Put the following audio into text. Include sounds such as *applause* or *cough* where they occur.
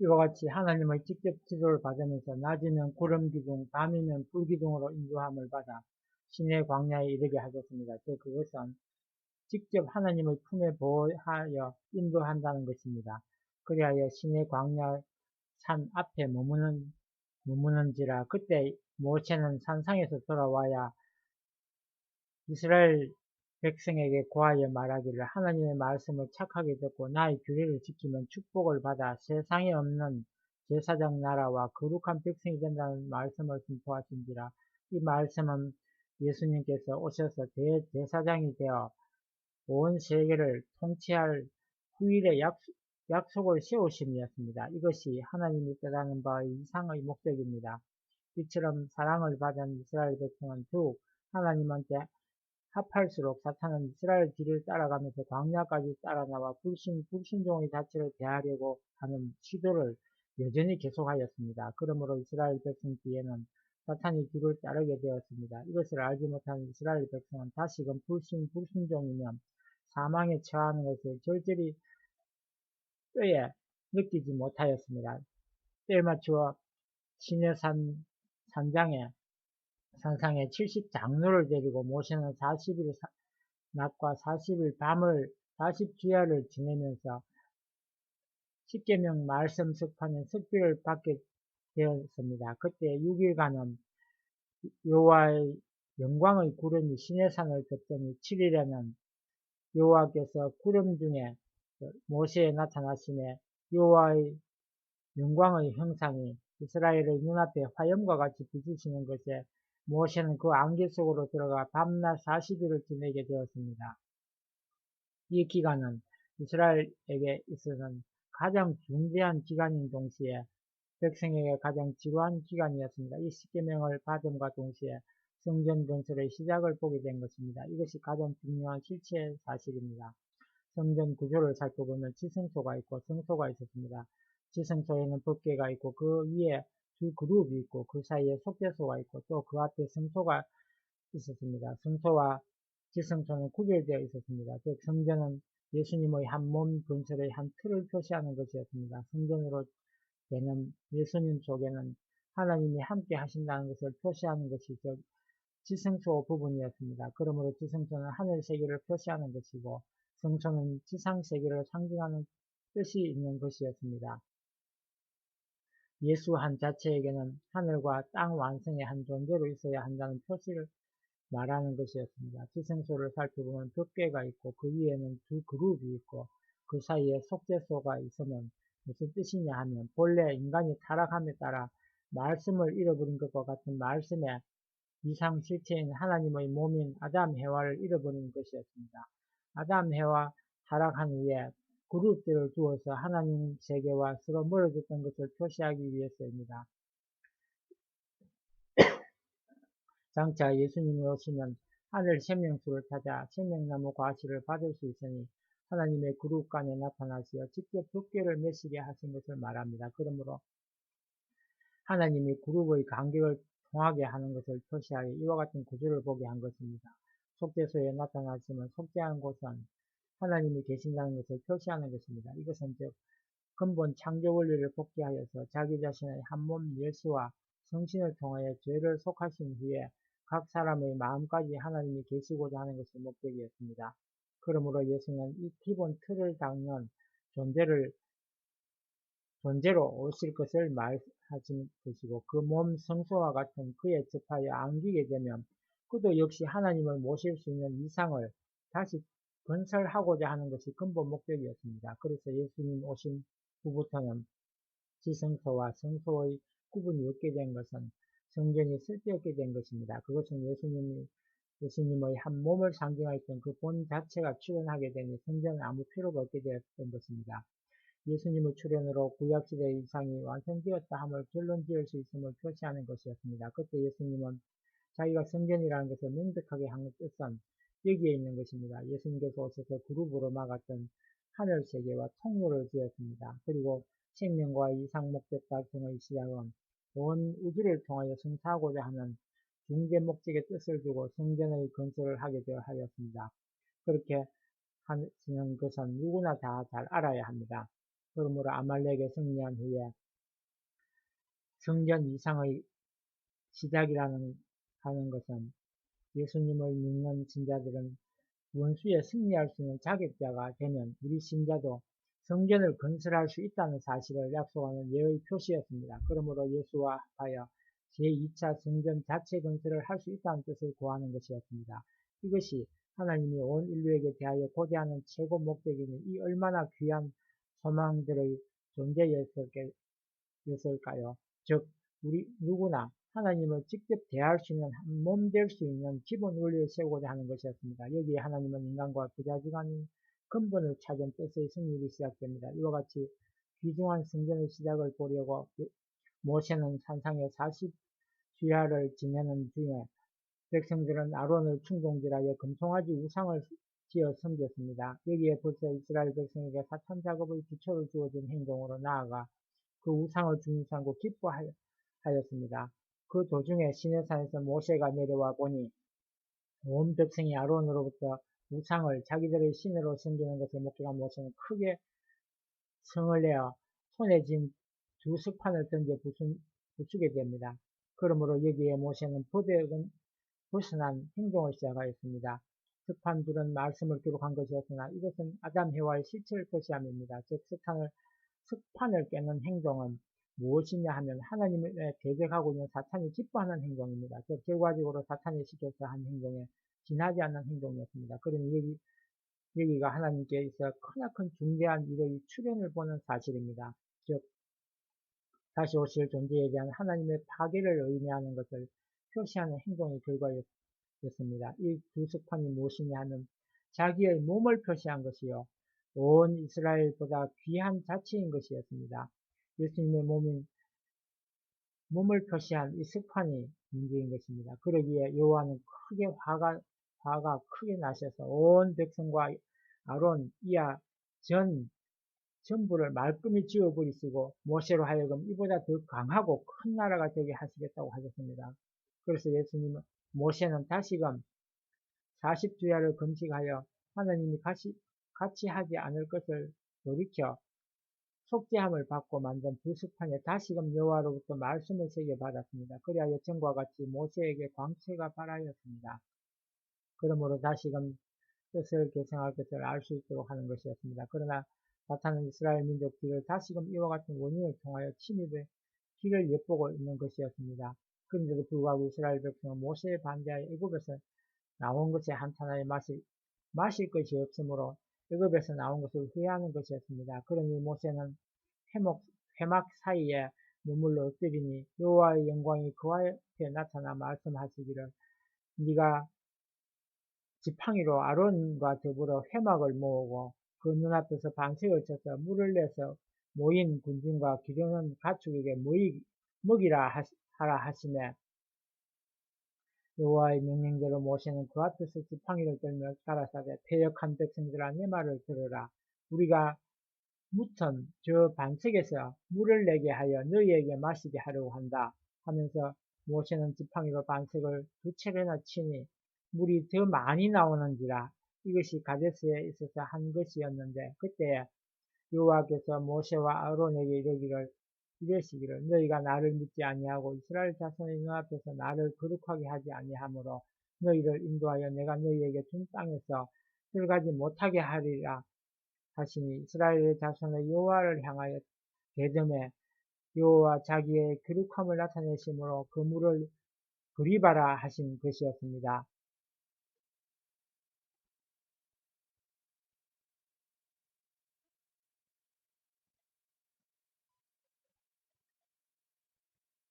이와 같이 하나님의 직접 지도를 받으면서 낮이면 구름 기둥, 밤이면 불 기둥으로 인도함을 받아 신의 광야에 이르게 하셨습니다. 즉 그것은 직접 하나님의 품에 보호하여 인도한다는 것입니다. 그리하여 신의 광야 산 앞에 머무는 머무는지라 그때 모세는 산상에서 돌아와야 이스라엘 백성에게 고하여 말하기를 하나님의 말씀을 착하게 듣고 나의 규례를 지키면 축복을 받아 세상에 없는 제사장 나라와 거룩한 백성이 된다는 말씀을 선포하신지라 이 말씀은 예수님께서 오셔서 대제사장이 되어 온 세계를 통치할 후일의 약속, 을 세우심이었습니다. 이것이 하나님이 뜻하는 바의 이상의 목적입니다. 이처럼 사랑을 받은 이스라엘 백성은 더욱 하나님한테 합할수록 사탄은 이스라엘 길을 따라가면서 광야까지 따라 나와 불신, 불신종의 자체를 대하려고 하는 시도를 여전히 계속하였습니다. 그러므로 이스라엘 백성 뒤에는 사탄이 뒤를 따르게 되었습니다. 이것을 알지 못하는 이스라엘 백성은 다시금 불신, 불신종이면 사망에 처하는 것을 절절히 뼈에 느끼지 못하였습니다. 때에 맞추어 시내산 산장에 산상에 70장로를 데리고 모세는 40일 낮과 40일 밤을 40주야를 지내면서 10계명 말씀 석판의 석비를 받게 되었습니다. 그때 6일간은 여호와의 영광의 구름이 시내산을 덮더니 7일에는 여호와께서 구름 중에 모세에 나타나심에 여호와의 영광의 형상이 이스라엘의 눈앞에 화염과 같이 비치시는 것에 모세는 그 안개 속으로 들어가 밤낮 40일을 지내게 되었습니다. 이 기간은 이스라엘에게 있어서는 가장 중대한 기간인 동시에 백성에게 가장 지루한 기간이었습니다. 이 십계명을 받음과 동시에 성전 건설의 시작을 보게 된 것입니다. 이것이 가장 중요한 실체 사실입니다. 성전 구조를 살펴보면 지성소가 있고 성소가 있었습니다. 지성소에는 법계가 있고 그 위에 두 그룹이 있고 그 사이에 속죄소가 있고 또 그 앞에 성소가 있었습니다. 성소와 지성소는 구별되어 있었습니다. 즉 성전은 예수님의 한몸 건설의 한 틀을 표시하는 것이었습니다. 성전으로 되는 예수님 속에는 하나님이 함께 하신다는 것을 표시하는 것이 즉 지성소 부분이었습니다. 그러므로 지성소는 하늘 세계를 표시하는 것이고 성소는 지상 세계를 상징하는 뜻이 있는 것이었습니다. 예수 한 자체에게는 하늘과 땅 완성의 한 존재로 있어야 한다는 표시를 말하는 것이었습니다. 지성소를 살펴보면 덮개가 있고 그 위에는 두 그룹이 있고 그 사이에 속죄소가 있으면 무슨 뜻이냐 하면 본래 인간이 타락함에 따라 말씀을 잃어버린 것과 같은 말씀의 이상 실체인 하나님의 몸인 아담 해와를 잃어버린 것이었습니다. 아담 해와 타락한 후에 그룹들을 두어서 하나님 세계와 서로 멀어졌던 것을 표시하기 위해서입니다. *coughs* 장차 예수님이 오시면 하늘 생명수를 찾아 생명나무 과실을 받을 수 있으니 하나님의 그룹 간에 나타나시어 직접 덮개를 메시게 하신 것을 말합니다. 그러므로 하나님이 그룹의 간격을 통하게 하는 것을 표시하여 이와 같은 구조를 보게 한 것입니다. 속죄소에 나타나시면 속죄한 곳은 하나님이 계신다는 것을 표시하는 것입니다. 이것은 즉 근본 창조 원리를 복귀하여서 자기 자신의 한몸 예수와 성신을 통하여 죄를 속하신 후에 각 사람의 마음까지 하나님이 계시고자 하는 것이 목적이었습니다. 그러므로 예수는 이 기본 틀을 닦는 존재를 존재로 오실 것을 말하신 것이고 그 몸 성소와 같은 그에 접하여 안기게 되면 그도 역시 하나님을 모실 수 있는 이상을 다시 건설하고자 하는 것이 근본 목적이었습니다. 그래서 예수님 오신 후부터는 지성소와 성소의 구분이 없게 된 것은 성전이 쓸데없게 된 것입니다. 그것은 예수님이 예수님의 한 몸을 상징하였던 그 본 자체가 출현하게 되니 성전은 아무 필요가 없게 되었던 것입니다. 예수님의 출현으로 구약시대 이상이 완성되었다 함을 결론 지을 수 있음을 표시하는 것이었습니다. 그때 예수님은 자기가 성전이라는 것을 명백하게 한 뜻은 여기에 있는 것입니다. 예수님께서 오셔서 그룹으로 막았던 하늘 세계와 통로를 지었습니다. 그리고 생명과 이상 목적 달성의 시작은 온 우주를 통하여 성사하고자 하는 중재 목적의 뜻을 두고 성전의 건설을 하게 되어 하였습니다. 그렇게 하시는 것은 누구나 다 잘 알아야 합니다. 그러므로 아말렉에 승리한 후에 성전 이상의 시작이라는 하는 것은 예수님을 믿는 신자들은 원수에 승리할 수 있는 자격자가 되면 우리 신자도 성전을 건설할 수 있다는 사실을 약속하는 예의 표시였습니다. 그러므로 예수와 합하여 제2차 성전 자체 건설을 할 수 있다는 뜻을 구하는 것이었습니다. 이것이 하나님이 온 인류에게 대하여 고대하는 최고 목적이니 이 얼마나 귀한 소망들의 존재였을까요? 즉 우리 누구나 하나님을 직접 대할 수 있는 한 몸 될 수 있는 기본 원리를 세우고자 하는 것이었습니다. 여기에 하나님은 인간과 부자지간인 근본을 찾은 뜻의 승리를 시작됩니다. 이와 같이 귀중한 성전의 시작을 보려고 모세는 산상에 40 주야를 지내는 중에 백성들은 아론을 충동질하여 금송아지 우상을 지어 섬겼습니다. 여기에 벌써 이스라엘 백성에게 사탄 작업의 기초를 주어진 행동으로 나아가 그 우상을 중심삼고 기뻐하 였습니다. 그 도중에 시내산에서 모세가 내려와 보니 온 백성이 아론으로부터 우상을 자기들의 신으로 섬기는 것을 목격한 모세는 크게 성을 내어 손에 쥔 두 석판을 던져 부수게 됩니다. 그러므로 여기에 모세는 법에은 벗어난 행동을 시작하였습니다. 석판 둘은 말씀을 기록한 것이었으나 이것은 아담 해와의 실체를 표시함입니다. 즉 석판을, 석판을 깨는 행동은 무엇이냐 하면 하나님의 대적하고 있는 사탄이 기뻐하는 행동입니다. 즉 결과적으로 사탄이 시켜서 한 행동에 지나지 않는 행동이었습니다. 그러니 여기, 여기가 하나님께 있어 크나큰 중대한 일의 출현을 보는 사실입니다. 즉 다시 오실 존재에 대한 하나님의 파괴를 의미하는 것을 표시하는 행동의 결과였습니다. 이 두 석판이 무엇이냐 하면 자기의 몸을 표시한 것이요. 온 이스라엘보다 귀한 자체인 것이었습니다. 예수님의 몸인 몸을 표시한 이 석판이 문제인 것입니다. 그러기에 여호와는 크게 화가 화가 크게 나셔서 온 백성과 아론 이하 전 전부를 말끔히 지어버리시고 모세로 하여금 이보다 더 강하고 큰 나라가 되게 하시겠다고 하셨습니다. 그래서 예수님은 모세는 다시금 40주야를 금식하여 하나님이 같이, 같이 하지 않을 것을 돌이켜 속죄함을 받고 만든 부스판에 다시금 여호와로부터 말씀을 새겨 받았습니다. 그리하여 전과 같이 모세에게 광채가 발하였습니다. 그러므로 다시금 뜻을 개성할 것을 알 수 있도록 하는 것이었습니다. 그러나 나타난 이스라엘 민족 뒤를 다시금 이와 같은 원인을 통하여 침입의 길을 엿보고 있는 것이었습니다. 그런데도 불구하고 이스라엘 백성은 모세의 반대하여 애굽에서 나온 것에 한탄하여 마실, 마실 것이 없으므로 애굽에서 나온 것을 후회하는 것이었습니다. 그러니 모세는 회목, 회막 사이에 눈물로 엎드리니 여호와의 영광이 그와 옆에 나타나 말씀하시기를 네가 지팡이로 아론과 더불어 회막을 모으고 그 눈앞에서 반석을 쳐서 물을 내서 모인 군중과 기르는 가축에게 모이, 먹이라 하라 하시매 여호와의 명령대로 모세는 그 앞에서 지팡이를 들며 가라사대 폐역한 백성들아 내 말을 들으라. 우리가 무턴 저 반석에서 물을 내게 하여 너희에게 마시게 하려고 한다. 하면서 모세는 지팡이로 반석을 두 차례나 치니 물이 더 많이 나오는지라. 이것이 가데스에 있어서 한 것이었는데 그때 여호와께서 모세와 아론에게 이르기를 이르시기를 너희가 나를 믿지 아니하고 이스라엘 자손의 눈앞에서 나를 거룩하게 하지 아니하므로 너희를 인도하여 내가 너희에게 준 땅에서 들어가지 못하게 하리라 하시니 이스라엘의 자손의 여호와를 향하여 대점에 여호와 자기의 거룩함을 나타내심으로 그 물을 그리바라 하신 것이었습니다.